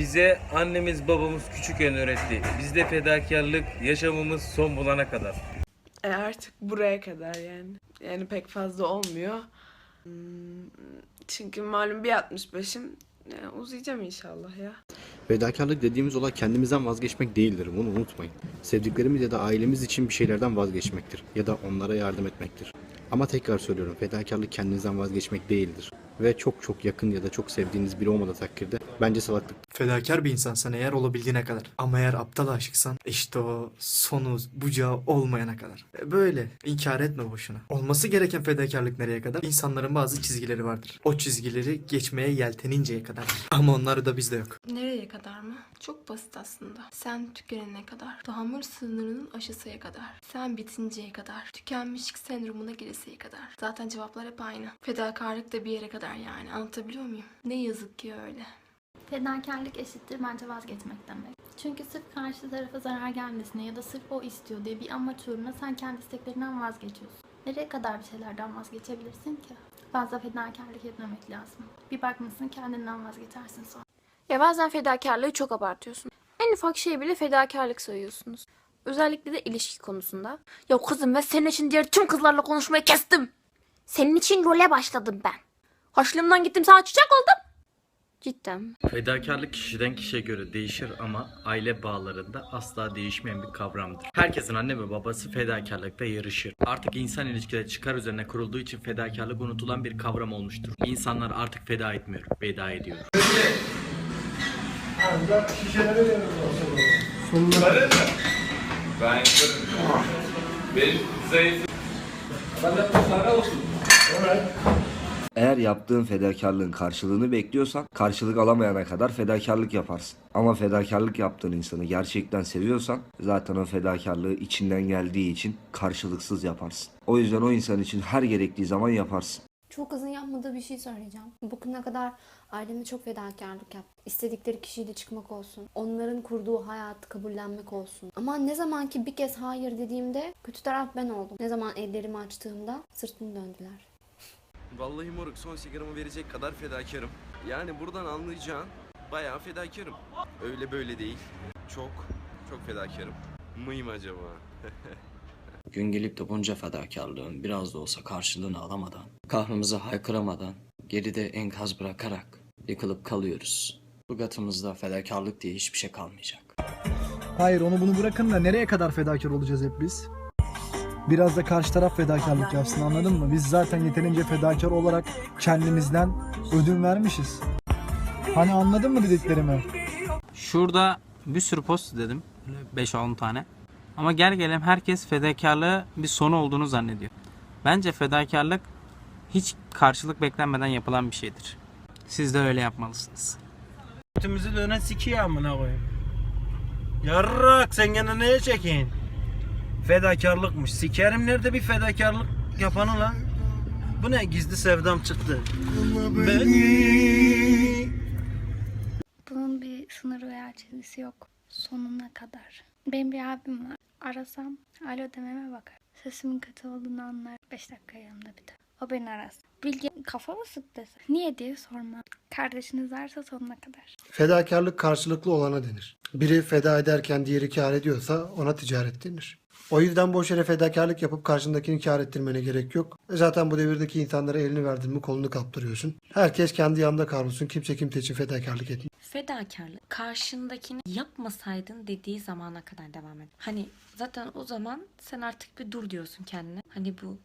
Bize annemiz babamız küçükken öğretti. Bizde fedakarlık yaşamımız son bulana kadar. E artık buraya kadar yani. Yani pek fazla olmuyor. Hmm, Çünkü malum bir 65'im. Yani uzayacağım inşallah ya. Fedakarlık dediğimiz olay kendimizden vazgeçmek değildir. Bunu unutmayın. Sevdiklerimiz ya da ailemiz için bir şeylerden vazgeçmektir. Ya da onlara yardım etmektir. Ama tekrar söylüyorum fedakarlık kendinizden vazgeçmek değildir. Ve çok çok yakın ya da çok sevdiğiniz biri olmadığı takdirde bence salaklık Fedakar bir insansan eğer olabildiğine kadar. Ama eğer aptal aşıksan işte o sonu bucağı olmayana kadar. E Böyle inkar etme boşuna. Olması gereken fedakarlık nereye kadar? İnsanların bazı çizgileri vardır. O çizgileri geçmeye yelteninceye kadar. Ama onlar da bizde yok. Nereye kadar mı? Çok basit aslında. Sen tükenene kadar, tahammül sınırının aşısıya kadar, sen bitinceye kadar, tükenmişlik sendromuna gireseye kadar. Zaten cevaplar hep aynı. Fedakarlık da bir yere kadar yani. Anlatabiliyor muyum? Ne yazık ki öyle. Fedakarlık eşittir bence vazgeçmek demek. Çünkü sırf karşı tarafa zarar gelmesine ya da sırf o istiyor diye bir amaç uğruna sen kendi isteklerinden vazgeçiyorsun. Nereye kadar bir şeylerden vazgeçebilirsin ki? Fazla fedakarlık etmemek lazım. Bir bakmışsın kendinden vazgeçersin sonra. Ya bazen fedakarlığı çok abartıyorsun. En ufak şey bile fedakarlık sayıyorsunuz. Özellikle de ilişki konusunda. Ya kızım ve senin için diğer tüm kızlarla konuşmayı kestim. Senin için role başladım ben. Haşlığımdan gittim sana çiçek oldum. Cidden. Fedakarlık kişiden kişiye göre değişir ama aile bağlarında asla değişmeyen bir kavramdır. Herkesin anne ve babası fedakarlıkta yarışır. Artık insan ilişkileri çıkar üzerine kurulduğu için fedakarlık unutulan bir kavram olmuştur. İnsanlar artık feda etmiyor, veda ediyor. Ben yaparım. Benim zayıf. Eğer yaptığın fedakarlığın karşılığını bekliyorsan karşılık alamayana kadar fedakarlık yaparsın. Ama fedakarlık yaptığın insanı gerçekten seviyorsan zaten o fedakarlığı içinden geldiği için karşılıksız yaparsın. O yüzden o insan için her gerektiği zaman yaparsın. Çok kızın yapmadığı bir şey söyleyeceğim. Bugüne kadar aileme çok fedakarlık yaptım. İstedikleri kişiyle çıkmak olsun. Onların kurduğu hayatı kabullenmek olsun. Ama ne zaman ki bir kez hayır dediğimde kötü taraf ben oldum. Ne zaman ellerimi açtığımda sırtını döndüler. Vallahi moruk son sigaramı verecek kadar fedakarım. Yani buradan anlayacağın bayağı fedakarım. Öyle böyle değil. Çok, çok fedakarım. Mıyım acaba? Gün gelip de bunca fedakarlığın biraz da olsa karşılığını alamadan, kahrımızı haykıramadan, geride enkaz bırakarak yıkılıp kalıyoruz. Bu gatımızda fedakarlık diye hiçbir şey kalmayacak. Hayır onu bunu bırakın da nereye kadar fedakar olacağız hep biz? Biraz da karşı taraf fedakarlık yapsın anladın mı? Biz zaten yeterince fedakar olarak kendimizden ödün vermişiz. Hani anladın mı dediklerimi? Şurada bir sürü post dedim. 5-10 tane. Ama gel gelelim herkes fedakarlığı bir sonu olduğunu zannediyor. Bence fedakarlık hiç karşılık beklenmeden yapılan bir şeydir. Siz de öyle yapmalısınız. Götümüzü dönen sikiyor amına koyayım. Yarrak sen gene neye çekin? Fedakarlıkmış. Sikerim nerede bir fedakarlık yapanı lan? Bu ne gizli sevdam çıktı. Ben... Bunun bir sınırı veya çizgisi yok. Sonuna kadar. Benim bir abim var. Arasam alo dememe bakar. Sesimin kötü olduğunu anlar. 5 dakika yanımda biter. O beni arasın. Bilge kafa mı sık dese. Niye diye sorma. Kardeşiniz varsa sonuna kadar. Fedakarlık karşılıklı olana denir. Biri feda ederken diğeri kar ediyorsa ona ticaret denir. O yüzden boş yere fedakarlık yapıp karşındakini kar ettirmene gerek yok. Zaten bu devirdeki insanlara elini verdin mi kolunu kaptırıyorsun. Herkes kendi yanında kavrulsun. Kimse kimse için fedakarlık etmiyor. Fedakarlık karşındakini yapmasaydın dediği zamana kadar devam eder. Hani zaten o zaman sen artık bir dur diyorsun kendine. Hani bu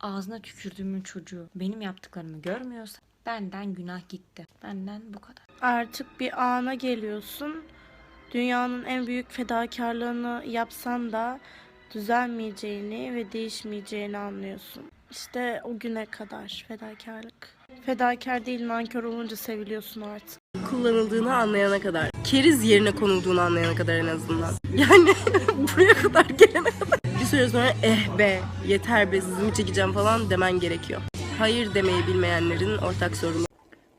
ağzına tükürdüğümün çocuğu benim yaptıklarımı görmüyorsa benden günah gitti. Benden bu kadar. Artık bir ana geliyorsun. Dünyanın en büyük fedakarlığını yapsan da düzelmeyeceğini ve değişmeyeceğini anlıyorsun. İşte o güne kadar fedakarlık. Fedakar değil nankör olunca seviliyorsun artık. Kullanıldığını anlayana kadar. Keriz yerine konulduğunu anlayana kadar en azından. Yani buraya kadar gelene kadar. Süre sonra eh be yeter be sızımı çekeceğim falan demen gerekiyor. Hayır demeyi bilmeyenlerin ortak sorunu.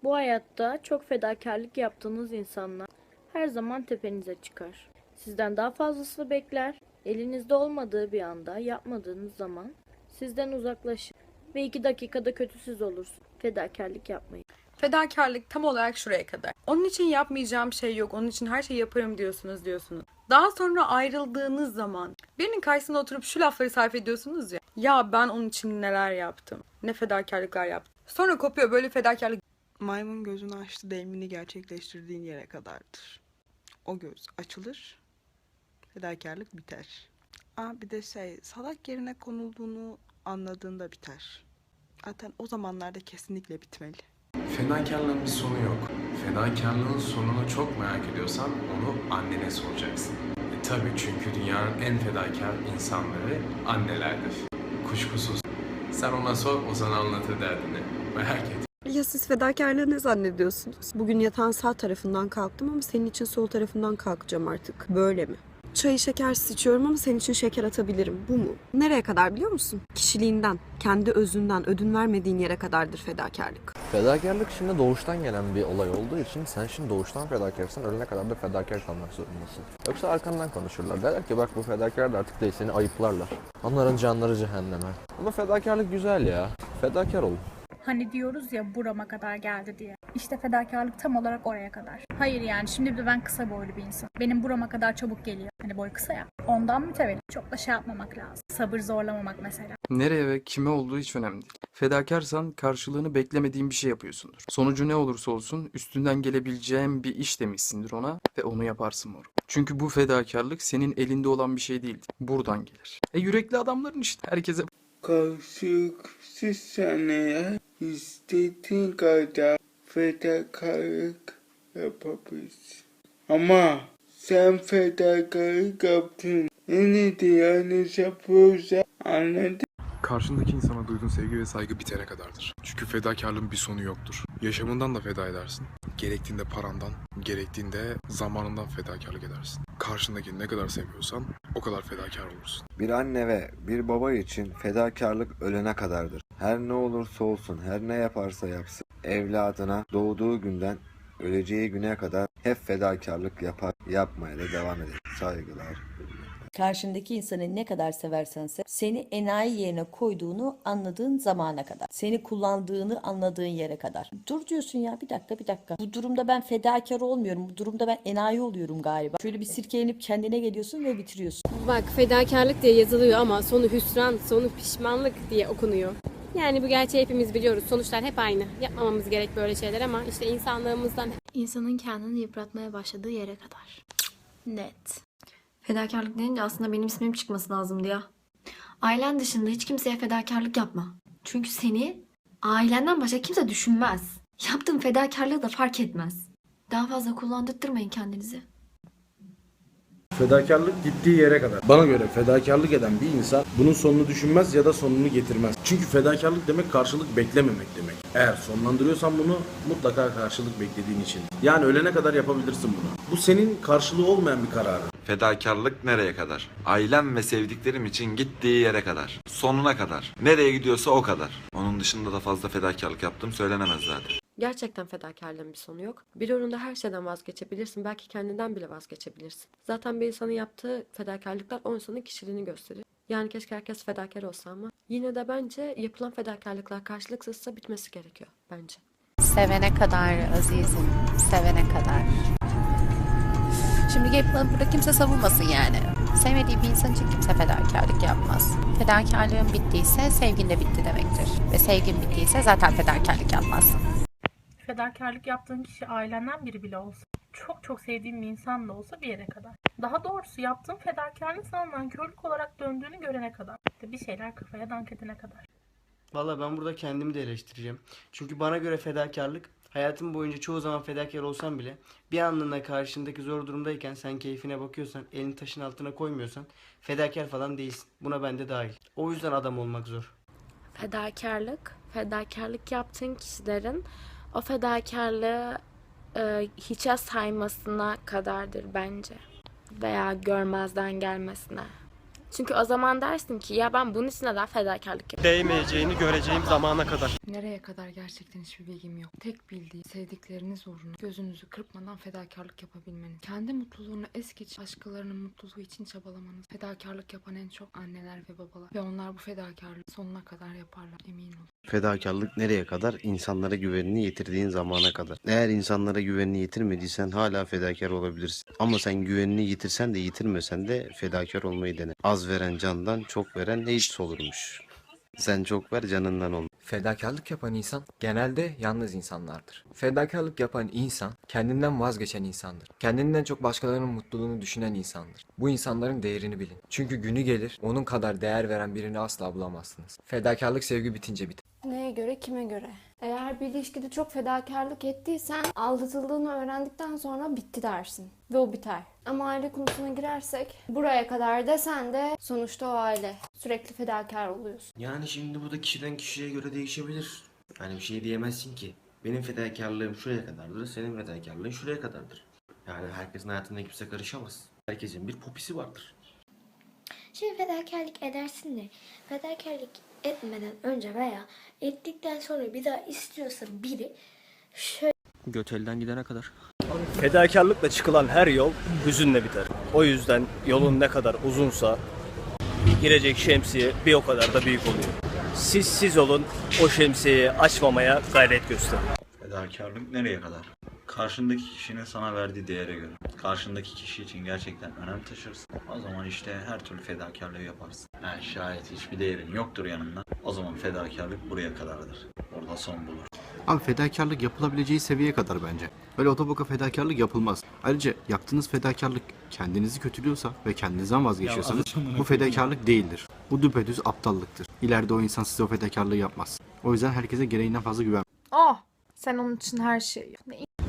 Bu hayatta çok fedakarlık yaptığınız insanlar her zaman tepenize çıkar. Sizden daha fazlasını bekler. Elinizde olmadığı bir anda yapmadığınız zaman sizden uzaklaşır ve iki dakikada kötüsüz olursun. Fedakarlık yapmayın. Fedakarlık tam olarak şuraya kadar. Onun için yapmayacağım şey yok. Onun için her şeyi yaparım diyorsunuz diyorsunuz. Daha sonra ayrıldığınız zaman birinin karşısında oturup şu lafları sarf ediyorsunuz ya. Ya ben onun için neler yaptım. Ne fedakarlıklar yaptım. Sonra kopuyor böyle fedakarlık. Maymun gözünü açtı deyimini gerçekleştirdiğin yere kadardır. O göz açılır, fedakarlık biter. Aa, bir de şey, salak yerine konulduğunu anladığında biter. Zaten o zamanlarda kesinlikle bitmeli. Fedakarlığın bir sonu yok. Fedakarlığın sonunu çok merak ediyorsan onu annene soracaksın. E tabi çünkü dünyanın en fedakar insanları annelerdir. Kuşkusuz. Sen ona sor, o sana anlatır derdini. Merak et. Ya siz fedakarlığı ne zannediyorsunuz? Bugün yatağın sağ tarafından kalktım ama senin için sol tarafından kalkacağım artık. Böyle mi? Çayı şekersiz içiyorum ama senin için şeker atabilirim. Bu mu? Nereye kadar biliyor musun? Kişiliğinden, kendi özünden, ödün vermediğin yere kadardır fedakarlık. Fedakarlık şimdi doğuştan gelen bir olay olduğu için sen şimdi doğuştan fedakarsın ölene kadar da fedakar kalmak zorundasın. Yoksa arkandan konuşurlar. Derler ki bak bu fedakar da artık değil seni ayıplarlar. Onların canları cehenneme. Ama fedakarlık güzel ya. Fedakar olun. Hani diyoruz ya burama kadar geldi diye. İşte fedakarlık tam olarak oraya kadar. Hayır yani şimdi bir de ben kısa boylu bir insan. Benim burama kadar çabuk geliyor. Hani boy kısa ya. Ondan mütevellit. Çok da şey yapmamak lazım. Sabır zorlamamak mesela. Nereye ve kime olduğu hiç önemli değil. Fedakarsan karşılığını beklemediğin bir şey yapıyorsundur. Sonucu ne olursa olsun üstünden gelebileceğin bir iş demişsindir ona ve onu yaparsın moruk. Çünkü bu fedakarlık senin elinde olan bir şey değil. Buradan gelir. E yürekli adamların işte herkese Karşılıksız sanaya istediğin kadar fedakarlık yapabilirsin. Ama sen fedakarlık yaptın. Ne diye yanlış yapıyorsa anladın Karşındaki insana duyduğun sevgi ve saygı bitene kadardır. Çünkü fedakarlığın bir sonu yoktur. Yaşamından da feda edersin. Gerektiğinde parandan, gerektiğinde zamanından fedakarlık edersin. Karşındaki ne kadar seviyorsan o kadar fedakar olursun. Bir anne ve bir baba için fedakarlık ölene kadardır. Her ne olursa olsun, her ne yaparsa yapsın, evladına doğduğu günden öleceği güne kadar hep fedakarlık yapar, yapmaya da devam eder. Saygılar. Karşındaki insanı ne kadar seversen sev, seni enayi yerine koyduğunu anladığın zamana kadar. Seni kullandığını anladığın yere kadar. Dur diyorsun ya bir dakika bir dakika. Bu durumda ben fedakar olmuyorum. Bu durumda ben enayi oluyorum galiba. Şöyle bir sirkelenip kendine geliyorsun ve bitiriyorsun. Bak fedakarlık diye yazılıyor ama sonu hüsran, sonu pişmanlık diye okunuyor. Yani bu gerçeği hepimiz biliyoruz. Sonuçlar hep aynı. Yapmamamız gerek böyle şeyler ama işte insanlığımızdan İnsanın kendini yıpratmaya başladığı yere kadar. Net. Fedakarlık deyince aslında benim ismim çıkması lazımdı ya. Ailen dışında hiç kimseye fedakarlık yapma. Çünkü seni ailenden başka kimse düşünmez. Yaptığın fedakarlığı da fark etmez. Daha fazla kullandırtmayın kendinizi. Fedakarlık gittiği yere kadar. Bana göre fedakarlık eden bir insan bunun sonunu düşünmez ya da sonunu getirmez. Çünkü fedakarlık demek karşılık beklememek demek. Eğer sonlandırıyorsan bunu mutlaka karşılık beklediğin için. Yani ölene kadar yapabilirsin bunu. Bu senin karşılığı olmayan bir kararın. Fedakarlık nereye kadar? Ailem ve sevdiklerim için gittiği yere kadar. Sonuna kadar. Nereye gidiyorsa o kadar. Onun dışında da fazla fedakarlık yaptım söylenemez zaten. Gerçekten fedakarlığın bir sonu yok. Bir uğrunda her şeyden vazgeçebilirsin. Belki kendinden bile vazgeçebilirsin. Zaten bir insanın yaptığı fedakarlıklar o insanın kişiliğini gösterir. Yani keşke herkes fedakar olsa ama yine de bence yapılan fedakarlıklar karşılıksızsa bitmesi gerekiyor bence. Sevene kadar azizim, sevene kadar. Şimdi gelip bana burada kimse savunmasın yani. Sevmediği bir insan için kimse fedakarlık yapmaz. Fedakarlığın bittiyse sevgin de bitti demektir. Ve sevgin bittiyse zaten fedakarlık yapmazsın. Fedakarlık yaptığın kişi ailenden biri bile olsa. Çok çok sevdiğin bir insan da olsa bir yere kadar. Daha doğrusu yaptığın fedakarlık sana nankörlük olarak döndüğünü görene kadar. İşte bir şeyler kafaya dank edene kadar. Valla ben burada kendimi de eleştireceğim. Çünkü bana göre fedakarlık hayatım boyunca çoğu zaman fedakar olsam bile bir anlığına karşındaki zor durumdayken sen keyfine bakıyorsan, elini taşın altına koymuyorsan fedakar falan değilsin. Buna ben de dahil. O yüzden adam olmak zor. Fedakarlık, fedakarlık yaptığın kişilerin o fedakarlığı e, hiçe saymasına kadardır bence. Veya görmezden gelmesine. Çünkü o zaman dersin ki ya ben bunun için neden fedakarlık yapayım? Değmeyeceğini göreceğim zamana kadar. Nereye kadar gerçekten hiçbir bilgim yok. Tek bildiğim sevdikleriniz uğruna gözünüzü kırpmadan fedakarlık yapabilmeniz. Kendi mutluluğunu es geçip başkalarının mutluluğu için çabalamanız. Fedakarlık yapan en çok anneler ve babalar. Ve onlar bu fedakarlığı sonuna kadar yaparlar emin olun. Fedakarlık nereye kadar? İnsanlara güvenini yitirdiğin zamana kadar. Eğer insanlara güvenini yitirmediysen hala fedakar olabilirsin. Ama sen güvenini yitirsen de yitirmesen de fedakar olmayı dene. Az veren candan çok veren hiç olurmuş. Sen çok ver canından ol. Fedakarlık yapan insan genelde yalnız insanlardır. Fedakarlık yapan insan kendinden vazgeçen insandır. Kendinden çok başkalarının mutluluğunu düşünen insandır. Bu insanların değerini bilin. Çünkü günü gelir onun kadar değer veren birini asla bulamazsınız. Fedakarlık sevgi bitince biter. Neye göre, kime göre? Eğer bir ilişkide çok fedakarlık ettiysen aldatıldığını öğrendikten sonra bitti dersin. Ve o biter. Ama aile konusuna girersek buraya kadar desen de sonuçta o aile. Sürekli fedakar oluyorsun. Yani şimdi bu da kişiden kişiye göre değişebilir. Yani bir şey diyemezsin ki. Benim fedakarlığım şuraya kadardır, senin fedakarlığın şuraya kadardır. Yani herkesin hayatında kimse karışamaz. Herkesin bir popisi vardır. Şimdi fedakarlık edersin de fedakarlık etmeden önce veya ettikten sonra bir daha istiyorsa biri şöyle Götelden gidene kadar. Fedakarlıkla çıkılan her yol hüzünle biter. O yüzden yolun ne kadar uzunsa girecek şemsiye bir o kadar da büyük oluyor. Siz siz olun, o şemsiyeyi açmamaya gayret gösterin. Fedakarlık nereye kadar? Karşındaki kişinin sana verdiği değere göre. Karşındaki kişi için gerçekten önem taşırsın. O zaman işte her türlü fedakarlığı yaparsın. Ha, şayet hiçbir değerin yoktur yanında. O zaman fedakarlık buraya kadardır. Orada son bulur. Abi fedakarlık yapılabileceği seviyeye kadar bence. Öyle otoboka fedakarlık yapılmaz. Ayrıca yaptığınız fedakarlık kendinizi kötülüyorsa ve kendinizden vazgeçiyorsanız bu fedakarlık değildir. Bu düpedüz aptallıktır. İleride o insan size o fedakarlığı yapmaz. O yüzden herkese gereğinden fazla güven. Oh sen onun için her şeyi.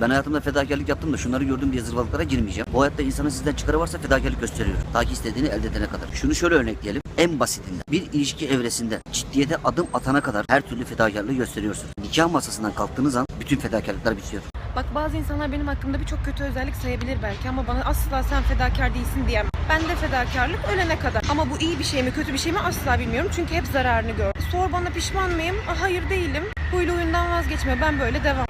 Ben hayatımda fedakarlık yaptım da şunları gördüm diye zırvalıklara girmeyeceğim. Bu hayatta insanın sizden çıkarı varsa fedakarlık gösteriyor. Ta ki istediğini elde edene kadar. Şunu şöyle örnekleyelim. En basitinden bir ilişki evresinde ciddiyete adım atana kadar her türlü fedakarlığı gösteriyorsun. Nikah masasından kalktığınız an bütün fedakarlıklar bitiyor. Bak bazı insanlar benim hakkımda birçok kötü özellik sayabilir belki ama bana asla sen fedakar değilsin diyemem. Ben de fedakarlık ölene kadar. Ama bu iyi bir şey mi kötü bir şey mi asla bilmiyorum çünkü hep zararını gördüm. Sor bana pişman mıyım? Ah, Hayır değilim. Huylu huyundan vazgeçme ben böyle devam.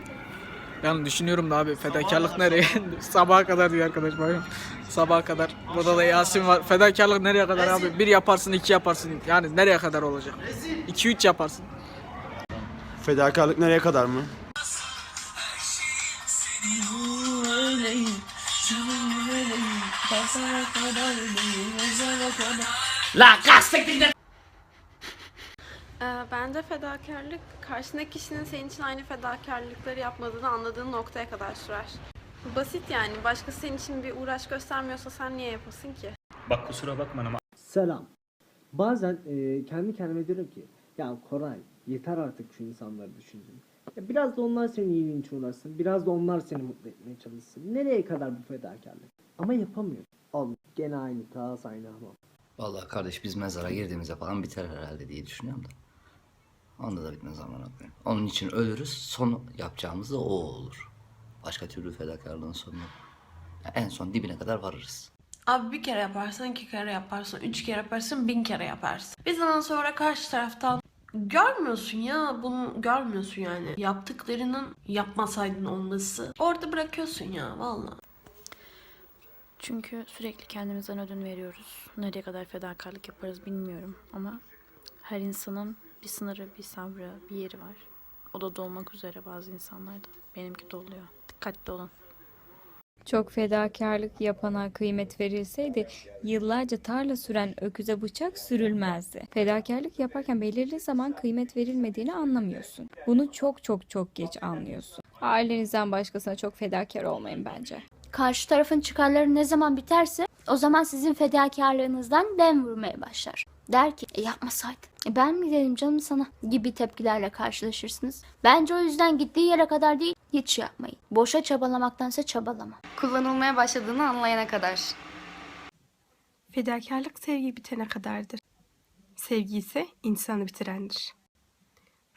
Yani düşünüyorum da abi fedakarlık nereye? Sabaha kadar diyor arkadaş bakın. Sabaha kadar. Burada da Yasin var. Fedakarlık nereye kadar abi? Bir yaparsın, iki yaparsın. Yani nereye kadar olacak? İki, üç yaparsın. Fedakarlık nereye kadar mı? La Ee, bence fedakarlık karşındaki kişinin senin için aynı fedakarlıkları yapmadığını anladığın noktaya kadar sürer. Basit yani. Başkası senin için bir uğraş göstermiyorsa sen niye yapasın ki? Bak kusura bakma ama Selam. Bazen e, kendi kendime diyorum ki ya Koray yeter artık şu insanları düşündün. Ya biraz da onlar senin iyiliğin için uğraşsın. Biraz da onlar seni mutlu etmeye çalışsın. Nereye kadar bu fedakarlık? Ama yapamıyor. Al gene aynı kaos aynı hamam. Vallahi kardeş biz mezara girdiğimizde falan biter herhalde diye düşünüyorum da. Onda da bitmez zaman koyayım. Onun için ölürüz. Son yapacağımız da o olur. Başka türlü fedakarlığın sonu yok. Ya en son dibine kadar varırız. Abi bir kere yaparsın, iki kere yaparsın, üç kere yaparsın, bin kere yaparsın. Bir zaman sonra karşı taraftan görmüyorsun ya, bunu görmüyorsun yani. Yaptıklarının yapmasaydın olması. Orada bırakıyorsun ya valla. Çünkü sürekli kendimizden ödün veriyoruz. Nereye kadar fedakarlık yaparız bilmiyorum ama her insanın bir sınırı, bir sabrı, bir yeri var. O da dolmak üzere bazı insanlarda. Benimki doluyor. Dikkatli olun. Çok fedakarlık yapana kıymet verilseydi yıllarca tarla süren öküze bıçak sürülmezdi. Fedakarlık yaparken belirli zaman kıymet verilmediğini anlamıyorsun. Bunu çok çok çok geç anlıyorsun. Ailenizden başkasına çok fedakar olmayın bence. Karşı tarafın çıkarları ne zaman biterse o zaman sizin fedakarlığınızdan dem vurmaya başlar. Der ki e, yapmasaydın. E, ben mi dedim canım sana gibi tepkilerle karşılaşırsınız. Bence o yüzden gittiği yere kadar değil hiç yapmayın. Boşa çabalamaktansa çabalama. Kullanılmaya başladığını anlayana kadar. Fedakarlık sevgi bitene kadardır. Sevgi ise insanı bitirendir.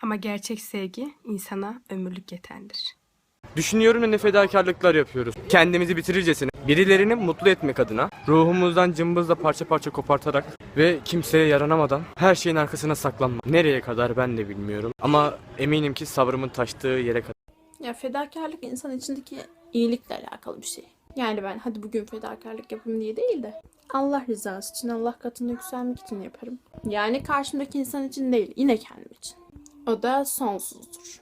Ama gerçek sevgi insana ömürlük yetendir. Düşünüyorum ne fedakarlıklar yapıyoruz. Kendimizi bitirircesine, birilerini mutlu etmek adına, ruhumuzdan cımbızla parça parça kopartarak ve kimseye yaranamadan her şeyin arkasına saklanmak. Nereye kadar ben de bilmiyorum ama eminim ki sabrımın taştığı yere kadar. Ya fedakarlık insan içindeki iyilikle alakalı bir şey. Yani ben hadi bugün fedakarlık yapayım diye değil de Allah rızası için, Allah katında yükselmek için yaparım. Yani karşımdaki insan için değil, yine kendim için. O da sonsuzdur.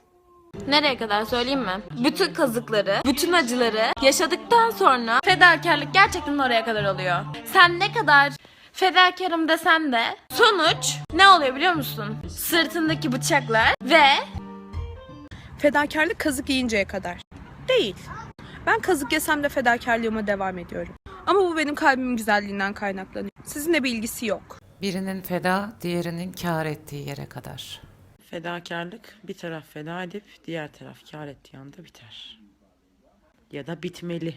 Nereye kadar söyleyeyim mi? Bütün kazıkları, bütün acıları yaşadıktan sonra fedakarlık gerçekten oraya kadar oluyor. Sen ne kadar fedakarım desen de sonuç ne oluyor biliyor musun? Sırtındaki bıçaklar ve Fedakarlık kazık yiyinceye kadar. Değil. Ben kazık yesem de fedakarlığıma devam ediyorum. Ama bu benim kalbimin güzelliğinden kaynaklanıyor. Sizinle bir ilgisi yok. Birinin feda, diğerinin kâr ettiği yere kadar. Fedakarlık bir taraf feda edip diğer taraf kar ettiği anda biter. Ya da bitmeli.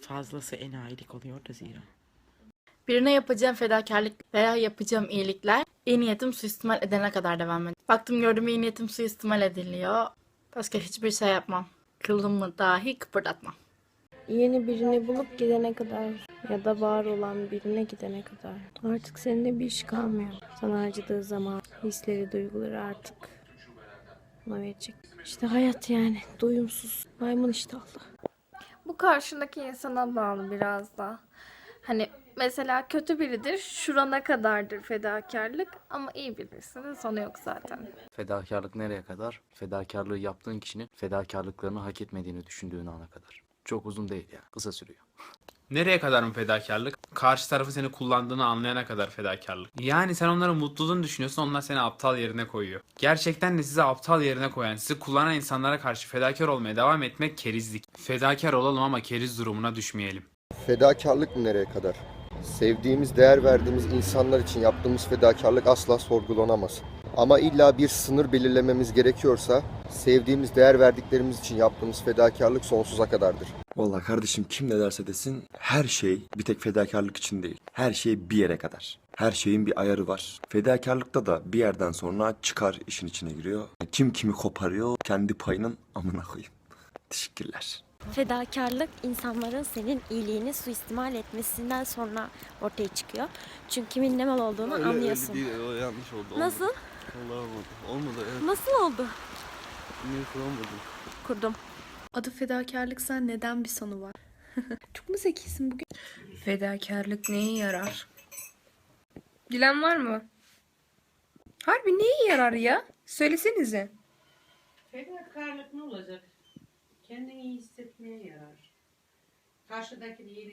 Fazlası enayilik oluyor da zira. Birine yapacağım fedakarlık veya yapacağım iyilikler iyi niyetim suistimal edene kadar devam ediyor. Baktım gördüm iyi niyetim suistimal ediliyor. Başka hiçbir şey yapmam. Kılımı dahi kıpırdatmam. Yeni birini bulup gidene kadar ya da var olan birine gidene kadar. Artık seninle bir iş kalmıyor. Sana acıdığı zaman hisleri, duyguları artık ona verecek. İşte hayat yani. Doyumsuz. Maymun işte Allah. Bu karşındaki insana bağlı biraz da. Hani mesela kötü biridir, şurana kadardır fedakarlık ama iyi birisinin sonu yok zaten. Fedakarlık nereye kadar? Fedakarlığı yaptığın kişinin fedakarlıklarını hak etmediğini düşündüğün ana kadar. Çok uzun değil yani. Kısa sürüyor. Nereye kadar mı fedakarlık? Karşı tarafı seni kullandığını anlayana kadar fedakarlık. Yani sen onların mutluluğunu düşünüyorsun onlar seni aptal yerine koyuyor. Gerçekten de sizi aptal yerine koyan, sizi kullanan insanlara karşı fedakar olmaya devam etmek kerizlik. Fedakar olalım ama keriz durumuna düşmeyelim. Fedakarlık nereye kadar? Sevdiğimiz, değer verdiğimiz insanlar için yaptığımız fedakarlık asla sorgulanamaz. Ama illa bir sınır belirlememiz gerekiyorsa sevdiğimiz, değer verdiklerimiz için yaptığımız fedakarlık sonsuza kadardır. Vallahi kardeşim kim ne derse desin her şey bir tek fedakarlık için değil. Her şey bir yere kadar. Her şeyin bir ayarı var. Fedakarlıkta da bir yerden sonra çıkar işin içine giriyor. Kim kimi koparıyor kendi payının amına koyayım. Teşekkürler. Fedakarlık insanların senin iyiliğini suistimal etmesinden sonra ortaya çıkıyor. Çünkü kimin ne mal olduğunu anlıyorsun. o yanlış oldu. Nasıl? Olmadı. Olmadı evet. Nasıl oldu? Niye kuramadım? Kurdum. Adı fedakarlıksa neden bir sonu var? Çok mu zekisin bugün? Fedakarlık neye yarar? Bilen var mı? Harbi neye yarar ya? Söylesenize. Fedakarlık ne olacak? Kendini iyi hissetmeye yarar. Karşıdakini iyi